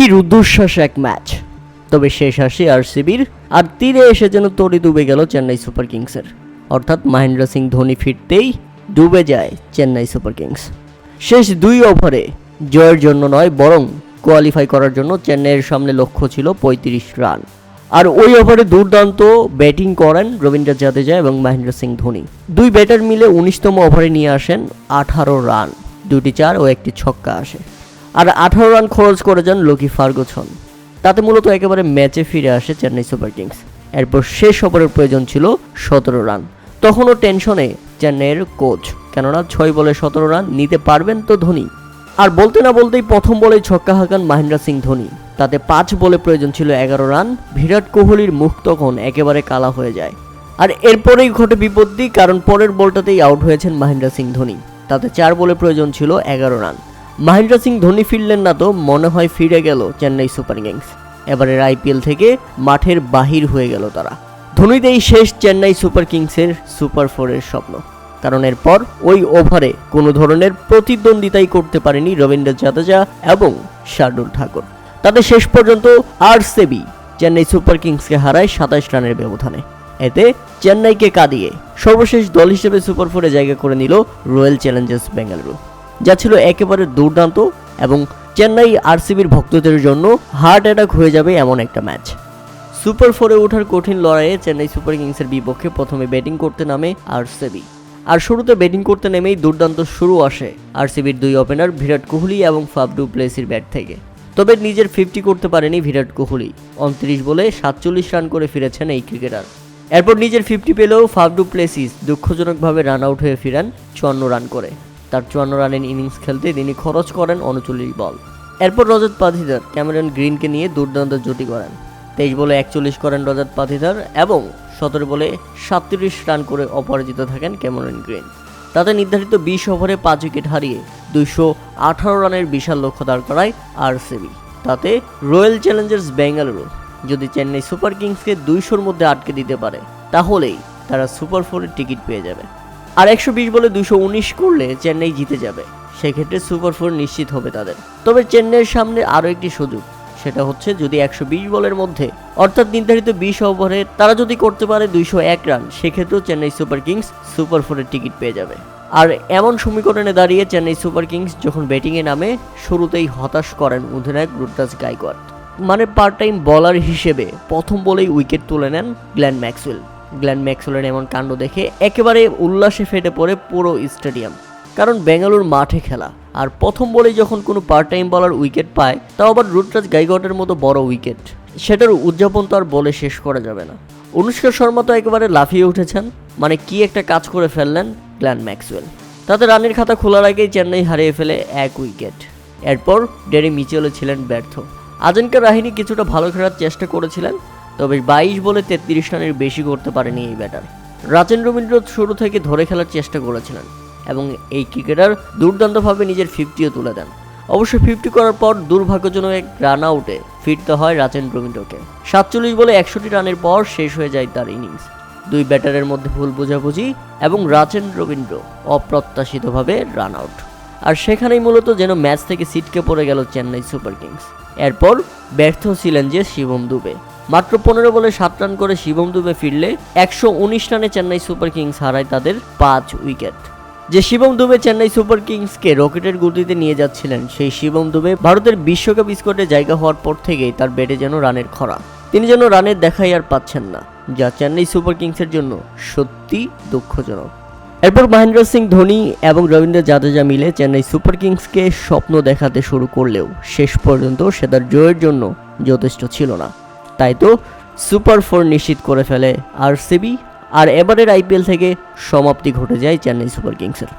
কি রুদ্ধশ্বাস এক ম্যাচ। তবে শেষ আসে আরসিবির, আর তীরে এসে যেন তরি ডুবে গেল চেন্নাই সুপার কিংসের। অর্থাৎ মহেন্দ্র সিং ধোনি ফিরতেই ডুবে যায় চেন্নাই সুপার কিংস। শেষ দুই ওভারে জয়ের জন্য নয়, বরং কোয়ালিফাই করার জন্য চেন্নাইয়ের সামনে লক্ষ্য ছিল পঁয়ত্রিশ রান। আর ওই ওভারে দুর্দান্ত ব্যাটিং করেন রবীন্দ্র জাদেজা এবং মহেন্দ্র সিং ধোনি। দুই ব্যাটার মিলে উনিশতম ওভারে নিয়ে আসেন আঠারো রান। দুটি চার ও একটি ছক্কা আসে। আর আঠারো রান খরচ করে যান লোকি ফার্গুসন। তাতে মূলত একেবারে ম্যাচে ফিরে আসে চেন্নাই সুপার কিংস। এরপর শেষ ওভারের প্রয়োজন ছিল সতেরো রান। তখনও টেনশনে চেন্নাইয়ের কোচ, কেননা ছয় বলে সতেরো রান নিতে পারবেন তো ধোনি। আর বলতে না বলতেই প্রথম বলেই ছক্কা হাঁকান মহেন্দ্র সিং ধোনি। তাতে পাঁচ বলে প্রয়োজন ছিল এগারো রান, বিরাট কোহলির মুখ তখন একেবারে কালা হয়ে যায়। আর এরপরেই ঘটে বিপত্তি, কারণ পরের বলটাতেই আউট হয়েছেন মহেন্দ্র সিং ধোনি। তাতে চার বলে প্রয়োজন ছিল এগারো রান। মহেন্দ্র সিং ধোনি ফিরলেন না তো, মনে হয় ফিরে গেল চেন্নাই সুপার কিংস। এবারের আইপিএল থেকে মাঠের বাহির হয়ে গেল তারা। ধোনিতেই শেষ চেন্নাই সুপার কিংসের সুপার ফোরের স্বপ্ন। কারণ এরপর ওই ওভারে কোনো ধরনের প্রতিদ্বন্দ্বিতাই করতে পারেনি রবীন্দ্র জাদেজা এবং শার্দুল ঠাকুর। তাতে শেষ পর্যন্ত আর সেবি চেন্নাই সুপার কিংসকে হারায় সাতাশ রানের ব্যবধানে। এতে চেন্নাইকে কাঁদিয়ে সর্বশেষ দল হিসেবে সুপার ফোরে জায়গা করে নিল রয়্যাল চ্যালেঞ্জার্স বেঙ্গালুরু। যা ছিল একেবারে দুর্দান্ত এবং চেন্নাই আরসিবির ভক্তদের জন্য হার্ট অ্যাটাক হয়ে যাবে এমন একটা ম্যাচ। সুপার ফোরে ওঠার কঠিন লড়াইয়ে চেন্নাই সুপার কিংসের বিপক্ষে প্রথমে ব্যাটিং করতে নামে আরসিবি। আর শুরুতে ব্যাটিং করতে নেমেই দুর্দান্ত শুরু আসে আরসিবির দুই ওপেনার বিরাট কোহলি এবং ফাবডু প্লেসির ব্যাট থেকে। তবে নিজের ফিফটি করতে পারেনি বিরাট কোহলি। উনত্রিশ বলে সাতচল্লিশ রান করে ফিরেছেন এই ক্রিকেটার। এরপর নিজের ফিফটি পেলেও ফাবডু প্লেসিস দুঃখজনকভাবে রান আউট হয়ে ফিরান চুয়ান্ন রান করে। তার চুয়ান্ন রানের ইনিংস খেলতে তিনি খরচ করেন উনচল্লিশ বল। এরপর রজত পাথিদার ক্যামেরন গ্রিনকে নিয়ে দুর্দান্ত জুটি করেন তেইশ বলে একচল্লিশ করেন রজত পাথিদার এবং সতেরো বলে সাতত্রিশ রান করে অপরাজিত থাকেন ক্যামেরন গ্রিন। তাতে নির্ধারিত বিশ ওভারে পাঁচ উইকেট হারিয়ে দুইশো আঠারো রানের বিশাল লক্ষ্য দাঁড় করায় আর আরসিবি। তাতে রয়্যাল চ্যালেঞ্জার্স বেঙ্গালুরু যদি চেন্নাই সুপার কিংসকে দুইশোর মধ্যে আটকে দিতে পারে, তাহলেই তারা সুপার ফোরের টিকিট পেয়ে যাবে। আর একশো বিশ বলে দুশো উনিশ করলে চেন্নাই জিতে যাবে। সেক্ষেত্রে সুপার ফোর নিশ্চিত হবে তাদের। তবে চেন্নাইয়ের সামনে আরও একটি সুযোগ, সেটা হচ্ছে যদি একশো বিশ বলের মধ্যে, অর্থাৎ নির্ধারিত বিশ ওভারে তারা যদি করতে পারে দুইশো এক রান, সেক্ষেত্রেও চেন্নাই সুপার কিংস সুপার ফোরের টিকিট পেয়ে যাবে। আর এমন সমীকরণে দাঁড়িয়ে চেন্নাই সুপার কিংস যখন ব্যাটিংয়ে নামে, শুরুতেই হতাশ করেন অধিনায়ক রুদ্রাজ গাইকোয়াড। মানে পার্ট টাইম বলার হিসেবে প্রথম বলেই উইকেট তুলে নেন গ্ল্যান ম্যাক্সওয়েল। গ্ল্যান ম্যাক্সওয়েলের এমন কাণ্ড দেখে একেবারে উল্লাসে ফেটে পড়ে পুরো স্টেডিয়াম। কারণ বেঙ্গালুর মাঠে খেলা, আর প্রথম বলেই যখন কোনো পার্ট টাইম বলার উইকেট পায়, তাও আবার রুটরাজ গাইগটের মতো বড় উইকেট সেটার উদযাপন তো আর বলে শেষ করা যাবে না। অনুষ্কা শর্মা তো একেবারে লাফিয়ে উঠেছেন। মানে কি একটা কাজ করে ফেললেন গ্ল্যান ম্যাক্সওয়েল। তাতে রানের খাতা খোলার আগেই চেন্নাই হারিয়ে ফেলে এক উইকেট এরপর ডেরি মিচেলও ছিলেন ব্যর্থ। আজনকা রাহিনী কিছুটা ভালো খেলার চেষ্টা করেছিলেন তবে বাইশ বলে তেত্রিশ রানের বেশি করতে পারেনি এই ব্যাটার। রাজেন রবীন্দ্র শুরু থেকে ধরে খেলার চেষ্টা করেছিলেন এবং এই ক্রিকেটার দুর্দান্তভাবে নিজের ফিফটিও তুলে দেন। অবশ্য ফিফটি করার পর দুর্ভাগ্যজনক এক রান আউটে ফিরতে হয় রাজেন রবীন্দ্রকে। সাতচল্লিশ বলে একষট্টি রানের পর শেষ হয়ে যায় তার ইনিংস। দুই ব্যাটারের মধ্যে ভুল বোঝাবুঝি এবং রাজেন রবীন্দ্র অপ্রত্যাশিতভাবে রান আউট আর সেখানেই মূলত যেন ম্যাচ থেকে সিটকে পড়ে গেল চেন্নাই সুপার কিংস। এরপর ব্যর্থ ছিলেন যে শিবম দুবে। মাত্র পনেরো বলে সাত রান করে শিবম দুবে ফিরলে একশো উনিশ রানে চেন্নাই সুপার কিংস হারায় তাদের পাঁচ উইকেট। যে শিবম দুবে চেন্নাই সুপার কিংসকে রকেটের গতিতে নিয়ে যাচ্ছিলেন, সেই শিবম দুবে ভারতের বিশ্বকাপ স্কোয়াডে জায়গা হওয়ার পর থেকেই তার বেডে যেন রানের খরা। তিনি যেন রানের দেখাই আর পাচ্ছেন না, যা চেন্নাই সুপার কিংসের জন্য সত্যি দুঃখজনক। এরপর মহেন্দ্র সিং, ধোনি এবং রবীন্দ্র জাদেজা মিলে চেন্নাই সুপার কিংসকে স্বপ্ন দেখাতে শুরু করলেও শেষ পর্যন্ত সে তার জয়ের জন্য যথেষ্ট ছিল না। তাই তো সুপার ফোর নিশ্চিত করে ফেলে আর সিবি আর এবারের আইপিএল থেকে সমাপ্তি ঘটে যায় চেন্নাই সুপার কিংসের।